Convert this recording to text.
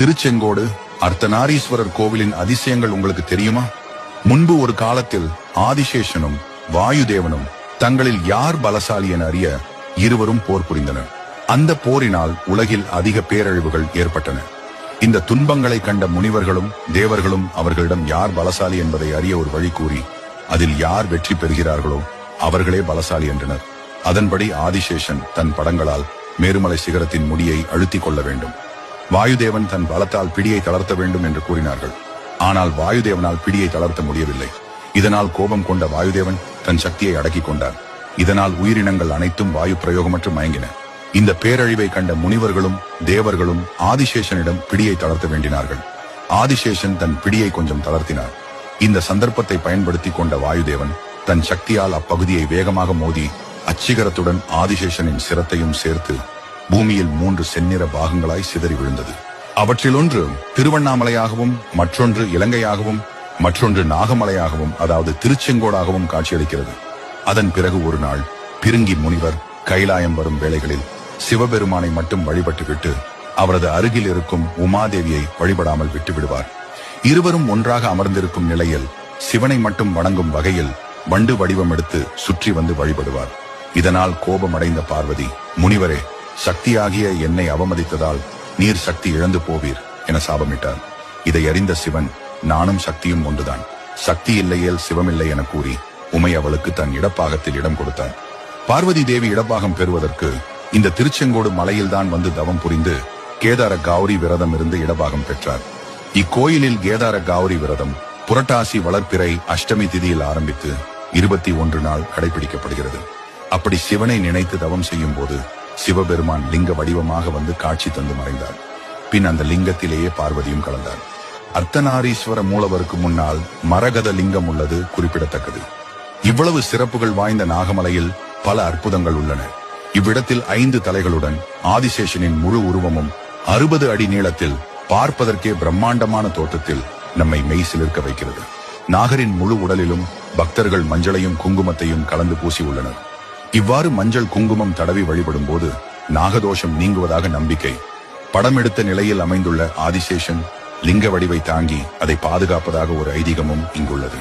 திருச்செங்கோடு அர்த்தநாரீஸ்வரர் கோவிலின் அதிசயங்கள் உங்களுக்கு தெரியுமா? முன்பு ஒரு காலத்தில் ஆதிசேஷனும் வாயுதேவனும் தங்களில் யார் பலசாலி என அறிய இருவரும் போர் புரிந்தனர். அந்த போரினால் உலகில் அதிக பேரழிவுகள் ஏற்பட்டன. இந்த துன்பங்களை கண்ட முனிவர்களும் தேவர்களும் அவர்களிடம் யார் பலசாலி என்பதை அறிய ஒரு வழி கூறி அதில் யார் வெற்றி பெறுகிறார்களோ அவர்களே பலசாலி என்றனர். அதன்படி ஆதிசேஷன் தன் படங்களால் மேருமலை சிகரத்தின் முடியை அழுத்திக் கொள்ள வேண்டும். வாயுதேவன் தன் பலத்தால் பிடியை தளர்த்த வேண்டும் என்று கூறினார்கள். ஆனால் வாயுதேவனால் பிடியை தளர்த்த முடியவில்லை. இதனால் கோபம் கொண்ட வாயுதேவன் தன் சக்தியை அடக்கிக் கொண்டார் இதனால் உயிரினங்கள் அனைத்தும் வாயு பிரயோகமற்று மயங்கின. இந்த பேரழிவை கண்ட முனிவர்களும் தேவர்களும் ஆதிசேஷனிடம் பிடியை தளர்த்த வேண்டினார்கள். ஆதிசேஷன் தன் பிடியை கொஞ்சம் தளர்த்தினார். இந்த சந்தர்ப்பத்தை பயன்படுத்தி கொண்ட வாயுதேவன் தன் சக்தியால் அப்பகுதியை வேகமாக மோதி அச்சிகரத்துடன் ஆதிசேஷனின் சிரத்தையும் சேர்த்து பூமியில் மூன்று செந்நிற பாகங்களாய் சிதறி விழுந்தது. அவற்றில் ஒன்று திருவண்ணாமலையாகவும் மற்றொன்று இலங்கையாகவும் மற்றொன்று நாகமலையாகவும் அதாவது திருச்செங்கோடாகவும் காட்சியளிக்கிறது. அதன் பிறகு ஒரு நாள் பிருங்கி முனிவர் கைலாயம் வரும் வேளைகளில் சிவபெருமானை மட்டும் வழிபட்டுவிட்டு அவரது அருகில் இருக்கும் உமாதேவியை வழிபடாமல் விட்டு விடுவார் இருவரும் ஒன்றாக அமர்ந்திருக்கும் நிலையில் சிவனை மட்டும் வணங்கும் வகையில் வண்டு வடிவம் எடுத்து சுற்றி வந்து வழிபடுவார். இதனால் கோபமடைந்த பார்வதி முனிவரே சக்தியாகிய என்னை அவமதித்ததால் நீர் சக்தி இழந்து போவீர் என சாபமிட்டார். இதை அறிந்த சிவன் நானும் சக்தியும் ஒன்றுதான். சக்தி இல்லையேல் சிவமில்லை என கூறி உமை அவளுக்கு தன் இடப்பாகத்தில் இடம் கொடுத்தார். பார்வதி தேவி இடப்பாகம் பெறுவதற்கு இந்த திருச்செங்கோடு மலையில்தான் வந்து தவம் புரிந்து கேதார கௌரி விரதம் இருந்து இடபாகம் பெற்றார். இக்கோயிலில் கேதார கௌரி விரதம் புரட்டாசி வளர்ப்பிறை அஷ்டமி திதியில் ஆரம்பித்து இருபத்தி ஒன்று நாள் கடைபிடிக்கப்படுகிறது. அப்படி சிவனை நினைத்து தவம் செய்யும் போது சிவபெருமான் லிங்க வடிவமாக வந்து காட்சி தந்து மறைந்தார். பின் அந்த லிங்கத்திலேயே பார்வதியும் கலந்தார். அர்த்தநாரீஸ்வர மூலவருக்கு முன்னால் மரகத லிங்கம் உள்ளது குறிப்பிடத்தக்கது. இவ்வளவு சிறப்புகள் வாய்ந்த நாகமலையில் பல அற்புதங்கள் உள்ளன. இவ்விடத்தில் ஐந்து தலைகளுடன் ஆதிசேஷனின் முழு உருவமும் அறுபது அடி நீளத்தில் பார்ப்பதற்கே பிரம்மாண்டமான தோட்டத்தில் நம்மை மெய் சிலிர்க்க வைக்கிறது. நாகரின் முழு உடலிலும் பக்தர்கள் மஞ்சளையும் குங்குமத்தையும் கலந்து பூசி உள்ளனர். இவ்வாறு மஞ்சள் குங்குமம் தடவி வழிபடும் போது நாகதோஷம் நீங்குவதாக நம்பிக்கை. படம் எடுத்த நிலையில் அமைந்துள்ள ஆதிசேஷன் லிங்க வடிவை தாங்கி அதை பாதுகாப்பதாக ஒரு ஐதீகமும் இங்குள்ளது.